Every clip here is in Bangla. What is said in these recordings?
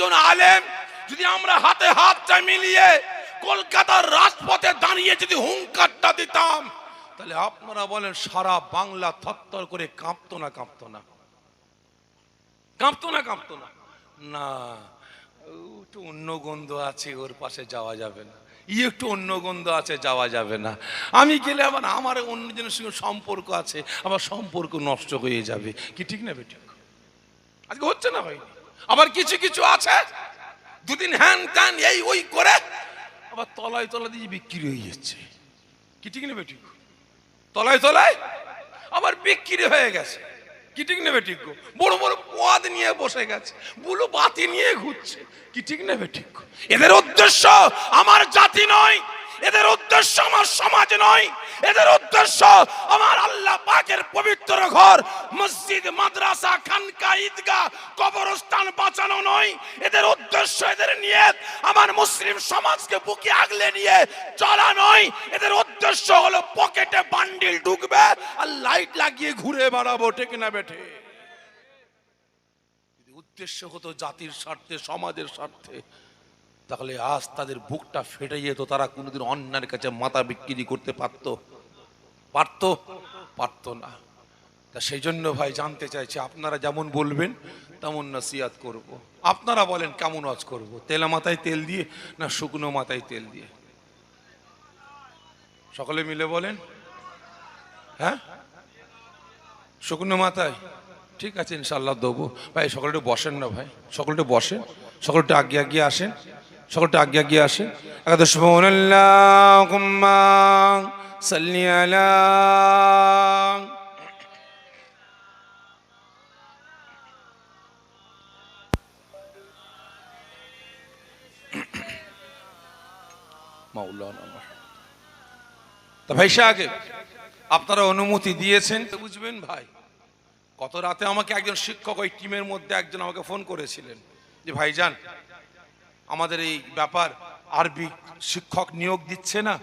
জন আলেম যদি আমরা হাতে হাতটা মিলিয়ে কলকাতার রাজপথে দাঁড়িয়ে যদি হুঙ্কারটা দিতাম, তাহলে আপনারা বলেন সারা বাংলা থরথর করে কাঁপতো না কাঁপতো না। কাঁপতো না কাঁপতো না। না, একটু অন্য গন্ধ আছে, ওর পাশে যাওয়া যাবে না। ই একটু অন্য গন্ধ আছে, যাওয়া যাবে না। আমি গেলে আবার আমার অন্যজনের সঙ্গে সম্পর্ক আছে, আবার সম্পর্ক নষ্ট হয়ে যাবে। কি ঠিক না, বেঠিক? আজকে হচ্ছে না হয়নি? আবার কিছু কিছু আছে? দুদিন হ্যান ত্যান এই ওই করে আবার তলায় তলা দিয়ে বিক্রি হয়ে যাচ্ছে। কি ঠিক নেবে ঠিক তলায় তলায় আবার বিক্রি হয়ে গেছে। কি ঠিক নেবে ঠিক বড় বড় পদ নিয়ে বসে গেছে, বুলো বাতি নিয়ে ঘুরছে। কি ঠিক নেবে ঠিক এদের উদ্দেশ্য আমার জাতি নয় এদের উদ্দেশ্য আমার সমাজ নয়। এদের উদ্দেশ্য আমার আল্লাহ পাকের পবিত্র ঘর, মসজিদ, মাদ্রাসা খানকা ঈদগাহ, কবরস্থান বাঁচানো নয়। এদের উদ্দেশ্য, এদের নিয়ত আমার মুসলিম সমাজকে বুকে আগলে নিয়ে চলা নয়। এদের উদ্দেশ্য হলো পকেটে বান্ডিল ঢুকবে আর লাইট লাগিয়ে ঘুরে বেড়াবো, ঠিক না বেঠে? উদ্দেশ্য হতো জাতির স্বার্থে, সমাজের স্বার্থে তাহলে আজ তাদের বুকটা ফেটে যেত, তারা কোনোদিন অন্যের কাছে মাথা বিক্রি করতে পারতো। পারতো? পারতো না। তা সেই জন্য ভাই জানতে চাইছি, আপনারা যেমন বলবেন, তেমন নসিয়াত করব। আপনারা বলেন, কেমন আজ করব। তেলা মাথায় তেল দিয়ে না শুকনো মাথায় তেল দিয়ে? সকলে মিলে বলেন। হ্যাঁ? শুকনো মাথায়? ঠিক আছে ইনশাল্লাহ দেবো। ভাই সকলটা বসেন না ভাই। সকলটা বসেন। সকলটা আগে আগে আসেন। সকলটা আগে আগে আসেন একাদশ মাওলানা তা ভাই সাহেব, আপনারা অনুমতি দিয়েছেন তো বুঝবেন ভাই। কত রাতে আমাকে একজন শিক্ষক ওই টিমের মধ্যে একজন আমাকে ফোন করেছিলেন যে, ভাইজান আমাদের এই ব্যাপার আরবি শিক্ষক নিয়োগ দিচ্ছে না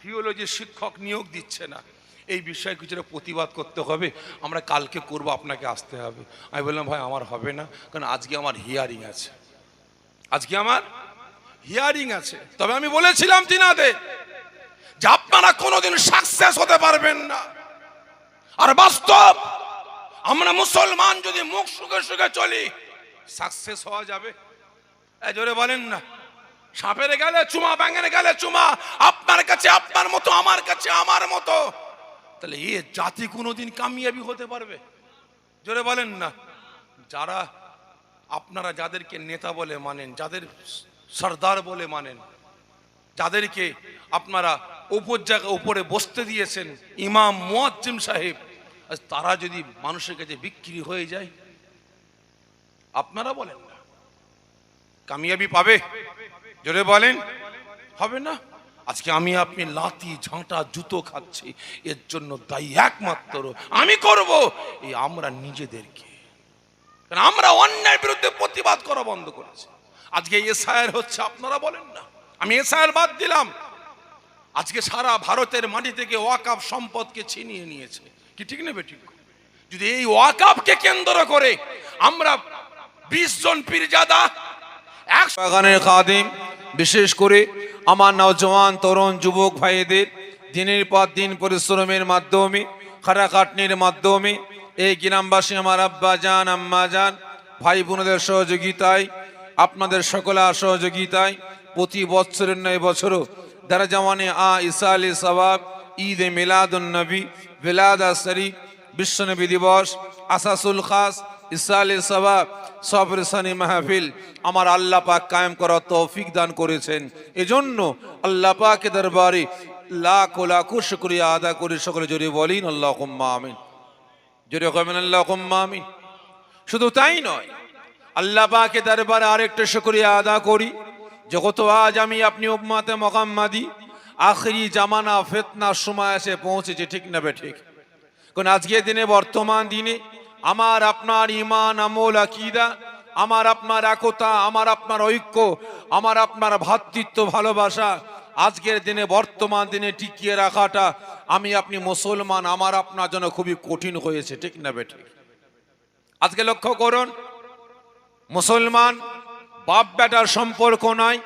থিওলজি শিক্ষক নিয়োগ দিচ্ছে না। এই বিষয়ে কিছুটা প্রতিবাদ করতে হবে। আমরা কালকে করব, আপনাকে আসতে হবে। আমি বললাম, ভাই, আমার হবে না, কারণ আজকে আমার হিয়ারিং আছে। আজকে আমার হিয়ারিং আছে। তবে আমি বলেছিলাম তিনাদের যে আপনারা কোনোদিন সাকসেস হতে পারবেন না। আর বাস্তব, আমরা মুসলমান যদি মুখ সুখে সুখে চলি সাকসেস হওয়া যাবে। জোরে বলেন না। সাপের গেলে চুমা, ব্যাঙের গেলে চুমা, আপনার কাছে আপনার মতো, আমার কাছে আমার মতো। তাহলে এ জাতি কোনোদিন কামিয়াবি হতে পারবে? জোরে বলেন না। যারা আপনারা যাদেরকে নেতা বলে মানেন, যাদের সর্দার বলে মানেন, যাদেরকে আপনারা উপর জায়গা উপরে বসতে দিয়েছেন, ইমাম মুয়াজ্জিম সাহেব, তারা যদি মানুষের কাছে বিক্রি হয়ে যায়, আপনারা বলেন। কামিয়াবি পাবে? জোরে বলেন। হবে না? আজকে আমি আপনি লাতি ঝাঁটা, জুতো খাচ্ছি, এর জন্য দায়ী একমাত্র আমি করব। এই আমরা নিজেদেরকে। কারণ আমরা অন্যায়ের বিরুদ্ধে প্রতিবাদ করা বন্ধ করেছি। আজকে এসআইআর হচ্ছে, আপনারা বলেন না। আমি এসআইআর বাদ দিলাম। আজকে সারা ভারতের মাটি থেকে ওয়াকাফ সম্পদকে ছিনিয়ে নিয়েছে। কি ঠিক নেবে ঠিক? যদি এই ওয়াকাফকে কেন্দ্র করে আমরা বিশ জন পীরজাদা বাগানের খাদিম, বিশেষ করে আমার নওজওয়ান তরুণ যুবক ভাইদের, দিনের পর দিন পরিশ্রমের মাধ্যমে, খাটাখাটনির মাধ্যমে, এই গ্রামবাসী আমার আব্বা যান আম্মা যান ভাই বোনদের সহযোগিতায়, আপনাদের সকলের সহযোগিতায় প্রতি বছরের নয় বছরও দারা জামানে আ ইসা আলী সবাব ঈদ এ মিলাদুন নবী বিলাদা শরীফ, বিশ্বনবী দিবস, আসাসুল খাস ইসালে সবাব সবরসানি মাহফিল, আমার আল্লাহ পাক কায়েম করার তৌফিক দান করেছেন। এজন্য আল্লাহ পাকের দরবারে লাখ লাখ শুক্রিয়া আদা করে, সকলে জোরে বলিন আল্লাহ আমিন। জোরে কবেন আল্লাহ আমিন। শুধু তাই নয়, আল্লাহ পাকে দরবারে আরেকটা শুক্রিয়া আদা করি। জগত আজ আমি আপনি উম্মাতে মকাম্মাদি আখরি জামানা ফেতনা সময় এসে পৌঁছেছে, ঠিক না বে ঠিক? কারণ আজকের দিনে, বর্তমান দিনে আমার আপনার ইমান আমল, আকিদা, আমার আপনার একতা, আমার আপনার ঐক্য, আমার আপনার ভ্রাতৃত্ব ভালোবাসা, আজকের দিনে, বর্তমান দিনে টিকিয়ে রাখাটা আমি আপনি মুসলমান, আমার আপনার জন্য খুবই কঠিন হয়েছে, ঠিক না বেঠিক আজকে লক্ষ্য করুন, মুসলমান বাপ বেটার সম্পর্ক নাই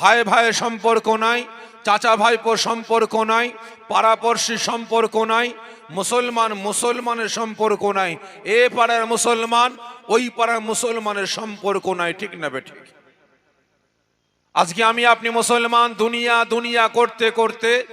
ভাই ভাইয়ের সম্পর্ক নাই চাচা ভাইপোর সম্পর্ক নাই, পাড়াপড়শির সম্পর্ক নাই মুসলমান মুসলমানের সম্পর্ক নাই। এ পাড়ার মুসলমান, ওই পাড়ার মুসলমানের সম্পর্ক নাই, ঠিক না বেঠিক? আজকে আমি আপনি মুসলমান, দুনিয়া দুনিয়া করতে করতে,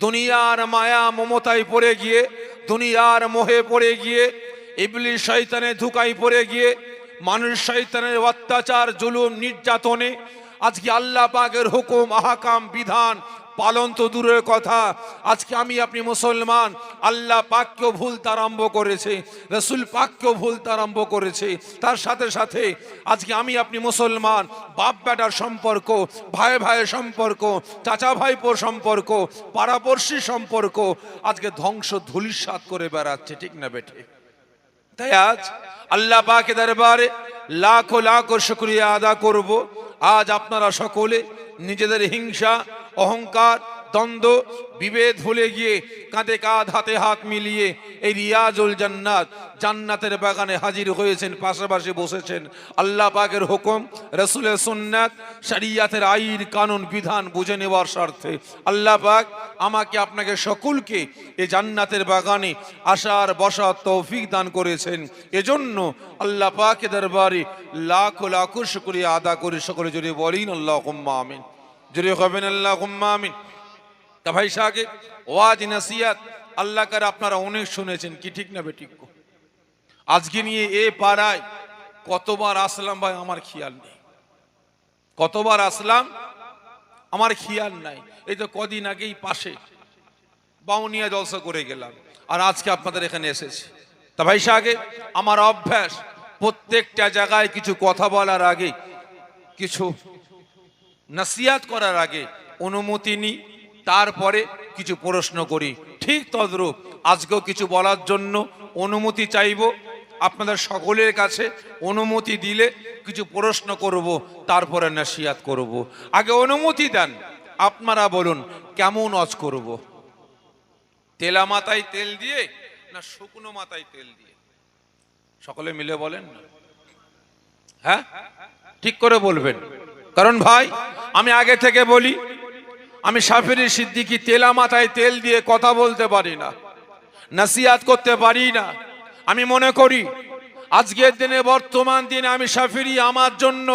দুনিয়ার মায়া মমতায় পড়ে গিয়ে, দুনিয়ার মোহে পড়ে গিয়ে ইবলিশ শয়তানের ধুকাই পড়ে গিয়ে, মানুষ শয়তানের অত্যাচার, জুলুম, নির্যাতনে, আজকে আল্লাহ পাকের হুকুম, আহাকাম, বিধান পালন তো দূরের কথা। আজকে আমি আপনি মুসলমান, আল্লাহ পাককেও ভুলতে আরম্ভ করেছে, রসুল পাককেও ভুলতে আরম্ভ করেছে। তার সাথে সাথে আজকে আমি আপনি মুসলমান বাপ বেটার সম্পর্ক ভাই ভাইয়ের সম্পর্ক চাচা ভাইপোর সম্পর্ক, পাড়াপড়শির সম্পর্ক আজকে ধ্বংস ধুলিসাৎ করে বেড়াচ্ছে, ঠিক না বেঠে? তাই আজ আল্লাহ পাকে দরবারে লাখো লাখো শুক্রিয়া আদা করব। আজ আপনারা সকলে নিজেদের হিংসা অহংকার, দ্বন্দ্ব, বিভেদ ভুলে গিয়ে কাঁধে কাঁধ, হাতে হাত মিলিয়ে এই রিয়াজুল জান্নাত, জান্নাতের বাগানে হাজির হয়েছেন, পাশাপাশি বসেছেন আল্লাহ পাকের হুকুম, রসুলের সুন্নাত, শরিয়াতের আইন, কানুন, বিধান বুঝে নেওয়ার স্বার্থে। আল্লাহ পাক আমাকে, আপনাকে সকলকে এই জান্নাতের বাগানে আসার, বসার তৌফিক দান করেছেন। এজন্য আল্লাহ পাকে দরবারে লাখো লাখো শুক্রিয়া আদা করে। সকলে জুড়ে বলিন আল্লাহ আমিন। হবেন আল্লাহ তা ভাই ওয়াজ নাসিয়াত আপনারা অনেক শুনেছেন, কি ঠিক না বেঠিক আজকে নিয়ে এ পাড়ায় কতবার আসলাম ভাই আমার খেয়াল নেই। কতবার আসলাম আমার খেয়াল নাই। এই তো কদিন আগেই পাশে বাউনিয়া জলসা করে গেলাম আর আজকে আপনাদের এখানে এসেছি। তা ভাই সাহেব, আমার অভ্যাস প্রত্যেকটা জায়গায় কিছু কথা বলার আগে কিছু নাসিয়াত করার আগে অনুমতি নিই তারপরে কিছু প্রশ্ন করি। ঠিক তদ্রূপ, আজকেও কিছু বলার জন্য অনুমতি চাইব, আপনাদের সকলের কাছে অনুমতি দিলে কিছু প্রশ্ন করব, তারপরে নাসিয়াত করব। আগে অনুমতি দেন, আপনারা বলুন, কেমন অজ করব? তেলা মাথায় তেল দিয়ে না শুকনো মাথায় তেল দিয়ে? সকলে মিলে বলেন না। হ্যাঁ? ঠিক করে বলবেন। কারণ ভাই, আমি আগে থেকে বলি, আমি সাফিরি সিদ্দিকি তেলা মাথায় তেল দিয়ে কথা বলতে পারি না নাসিয়াত করতে পারি না। আমি মনে করি, আজকের দিনে, বর্তমান দিনে আমি সাফিরি আমার জন্য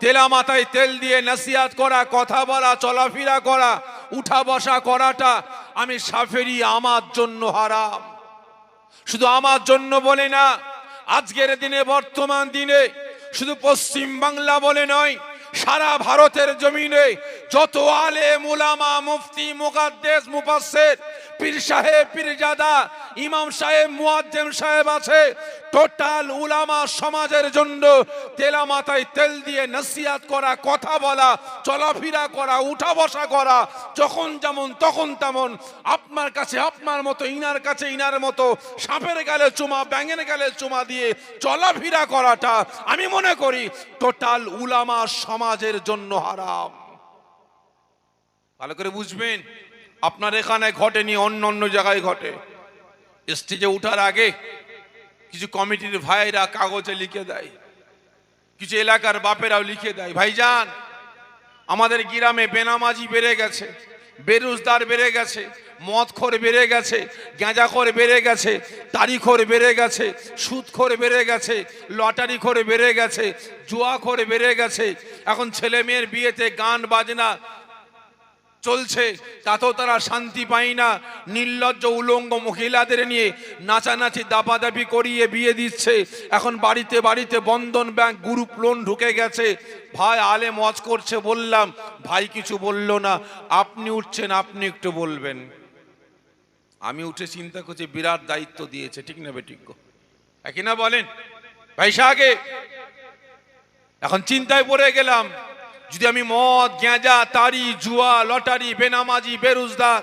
তেলা মাথায় তেল দিয়ে নাসিয়াত করা, কথা বলা, চলাফেরা করা, উঠা বসা করাটা আমি সাফেরি আমার জন্য হারাম। শুধু আমার জন্য বলে না, আজকের দিনে, বর্তমান দিনে শুধু পশ্চিম বাংলা বলে নয় সারা ভারতের জমিনে যত আলে মুলামা মুফতি মুকাদ্দেস মুফাসসির পীর সাহেব, পীরজাদা, ইমাম সাহেব, মুয়াজ্জেম সাহেব আছে। টোটাল উলামা সমাজের জন্য তেলা মাথায় তেল দিয়ে নসিহাত করা, কথা বলা, চলাফেরা করা, উঠা বসা করা, যখন যেমন তখন তেমন। আপনার কাছে, আপনার মতো, ইনার কাছে, ইনার মতো। সাপের গালে চুমা, ব্যাঙের গালে চুমা দিয়ে চলাফেরা করাটা আমি মনে করি টোটাল উলামা সমাজের জন্য হারাম। ভালো করে বুঝবেন? আপনার এখানে ঘটেনি, অন্য অন্য জায়গায় ঘটে। স্টেজে উঠার আগে কিছু কমিটির ভাইরা কাগজে লিখে দেয়, কিছু এলাকার বাপেরাও লিখে দেয়, ভাইজান, আমাদের গ্রামে বেনামাজি বেড়ে গেছে বেরোজগার বেড়ে গেছে, মদখোর বেড়ে গেছে, গাঁজাখোর বেড়ে গেছে, তারিখোর বেড়ে গেছে, সুদখোর বেড়ে গেছে লটারি খোর বেড়ে গেছে, জুয়াখোর বেড়ে গেছে, এখন ছেলে মেয়ের বিয়েতে গান বাজনা চলছে, তাতেও তারা শান্তি পায় না। নির্লজ্জ উলঙ্গ মহিলাদের নিয়ে নাচানাচি, দাপাদাপি করিয়ে বিয়ে দিচ্ছে। এখন বাড়িতে বাড়িতে বন্ধন ব্যাংক, গ্রুপ লোন ঢুকে গেছে। ভাই আলে মজ করছে, বললাম, ভাই, কিছু বলল না। আপনি উঠছেন, আপনি একটু বলবেন। আমি উঠে চিন্তা করছি, বিরাট দায়িত্ব দিয়েছে, ঠিক না বেটিজ্ঞ একই না বলেন? ভাই সাগে এখন চিন্তায় পড়ে গেলাম। যদি আমি মদ গেঁজা তারি, জুয়া, লটারি, বেনামাজি, বেরুজদার,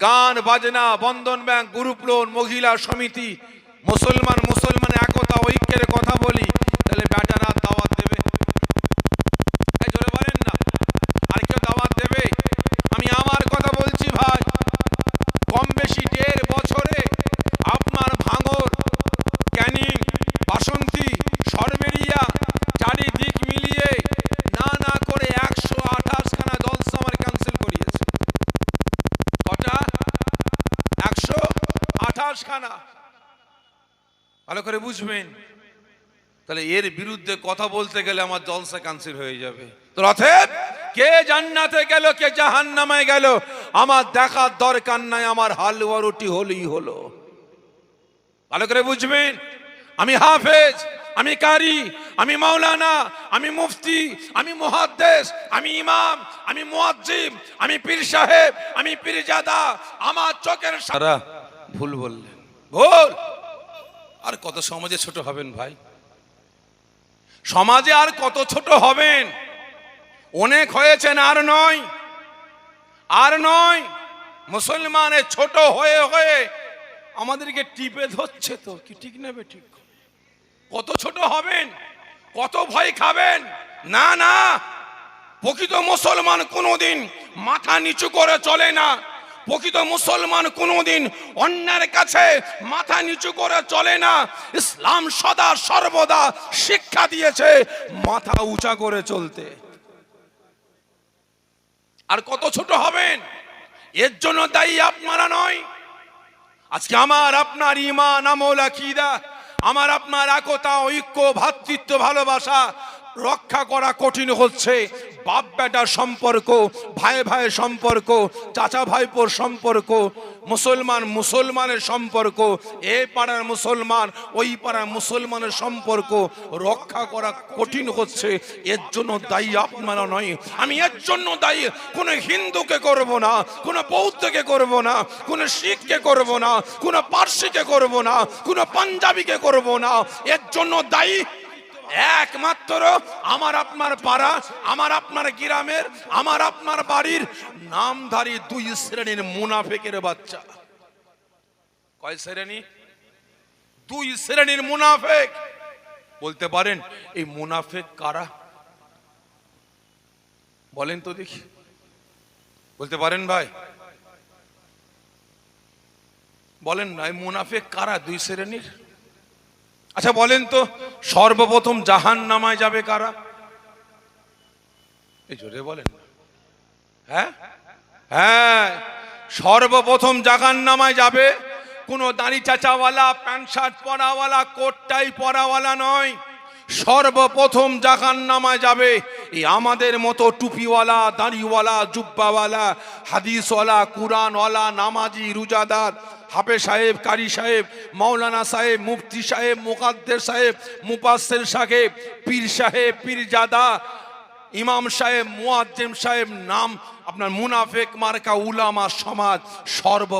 গান, বাজনা, বন্ধন ব্যাংক, গ্রুপ লোন, মহিলা সমিতি, মুসলমান মুসলমান একতা, ঐক্যের কথা বলি, তাহলে ব্যাটারা দাওয়াত করে বুঝবেন। তাহলে এর বিরুদ্ধে কথা বলতে গেলে আমার জলসা ক্যান্সেল হয়ে যাবে। তো অতএব, কে জান্নাতে গেল, কে জাহান্নামে গেল, আমার দেখার দরকার নাই, আমার হালুয়া রুটি হলেই হলো। ভালো করে বুঝবেন? আমি হাফেজ, আমি কারি, আমি মাওলানা, আমি মুফতি, আমি মুহাদ্দেস, আমি ইমাম, আমি মুয়াজ্জিম, আমি পীর সাহেব, আমি পীরজাদা, আমার চোখের সারা ভুল বললেন। ভুল! কত সমাজে ছোট হবেন ভাই? সমাজে আর কত ছোট হবেন? অনেক হয়েছেন আর নয়। আর নয় মুসলমানের ছোট হয়ে হয়ে আমাদেরকে টিপে ধরছে তো, কি ঠিক নেবে ঠিক? কত ছোট হবেন? কত ভয় খাবেন? না না, প্রকৃত মুসলমান কোনোদিন মাথা নিচু করে চলে না। প্রকৃত মুসলমান কোনোদিন অন্যের কাছে মাথা নিচু করে চলে না। ইসলাম সদা সর্বদা শিক্ষা দিয়েছে মাথা উঁচা করে চলতে। আর কত ছোট হবেন? এর জন্য দায়ী আপনারা নয়। আজকে আমার আপনার ইমান আমল, আকিদা, আমার আপনার একতা, ঐক্য ভ্রাতৃত্ব ভালোবাসা রক্ষা করা কঠিন হচ্ছে। বাপ বেটার সম্পর্ক, ভাই ভাইয়ের সম্পর্ক, চাচা ভাইপোর সম্পর্ক, মুসলমান মুসলমানের সম্পর্ক, এ পাড়ার মুসলমান, ওই পাড়ার মুসলমানের সম্পর্ক রক্ষা করা কঠিন হচ্ছে। এর জন্য দায়ী আপনারা নয়। আমি এর জন্য দায়ী। কোনো হিন্দুকে করব না, কোনো বৌদ্ধকে করব না, কোনো শিখকে করব না, কোনো পার্সিকে করব না, কোনো পাঞ্জাবিকে করব না। এর জন্য দায়ী একমাত্র আমার আপনার পাড়া, আমার আপনার গ্রামের, আমার আপনার বাড়ির নামধারী দুই শ্রেণির মুনাফেকের বাচ্চা। কয় শ্রেণি? দুই শ্রেণির মুনাফেক। বলতে পারেন, এই মুনাফেক কারা? বলেন তো দেখি। বলতে পারেন ভাই। বলেন না এই মুনাফেক কারা দুই শ্রেণির? আচ্ছা বলেন তো, সর্বপ্রথম জাহান নামায় যাবে কারা? এই জোরে বলেন। হ্যাঁ? হ্যাঁ সর্বপ্রথম জাহান নামায় যাবে কোনো দাড়ি চাচাওয়ালা, প্যান্ট শার্ট পরাওয়ালা কোটটাই পরাওয়ালা নয়। সর্বপ্রথম জাহান নামায় যাবে এই আমাদের মতো টুপিওয়ালা, দাঁড়িওয়ালা, জুব্বাওয়ালা, হাদিসওয়ালা, কুরআনওয়ালা, নামাজি, রুজাদার হাফে সাহেব, কারি সাহেব, মাওলানা সাহেব, মুফতি সাহেব মুকাদ্দের সাহেব মুপাসের সাহেব, পীর সাহেব, পীরজাদা, ইমাম সাহেব, মুয়াজ্জিম সাহেব, নাম আপনার মুনাফেক মার্কা উলামা সমাজ সর্ব